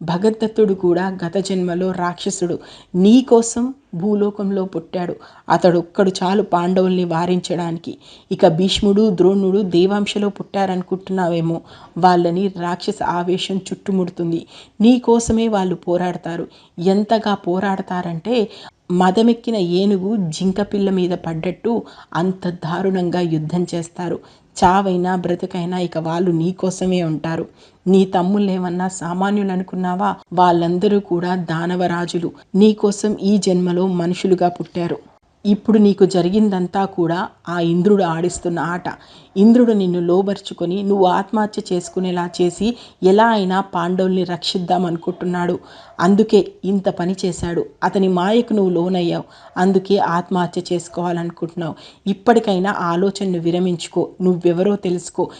భగదత్తుడు కూడా గత జన్మలో రాక్షసుడు. నీ కోసం భూలోకంలో పుట్టాడు. అతడొక్కడు చాలు పాండవుల్ని వారించడానికి. ఇక భీష్ముడు ద్రోణుడు దేవాంశలో పుట్టారనుకుంటున్నావేమో. వాళ్ళని రాక్షస ఆవేశం చుట్టుముడుతుంది. నీ కోసమే వాళ్ళు పోరాడతారు. ఎంతగా పోరాడతారంటే మదమెక్కిన ఏనుగు జింకపిల్ల మీద పడ్డట్టు అంత దారుణంగా యుద్ధం చేస్తారు. చావైనా బ్రతుకైనా ఇక వాళ్ళు నీ కోసమే ఉంటారు. నీ తమ్ముళ్ళేమన్నా సామాన్యులు అనుకున్నావా వాళ్ళందరూ కూడా దానవరాజులు. నీకోసం ఈ జన్మలో మనుషులుగా పుట్టారు. ఇప్పుడు నీకు జరిగిందంతా కూడా ఆ ఇంద్రుడు ఆడిస్తున్న ఆట. ఇంద్రుడు నిన్ను లోబర్చుకొని నువ్వు ఆత్మహత్య చేసుకునేలా చేసి ఎలా అయినా పాండవుల్ని రక్షిద్దాం అనుకుంటున్నాడు. అందుకే ఇంత పని చేశాడు. అతని మాయకు నువ్వు లోనయ్యావు. అందుకే ఆత్మహత్య చేసుకోవాలనుకుంటున్నావు. ఇప్పటికైనా ఆలోచనను విరమించుకో. నువ్వెవరో తెలుసుకో.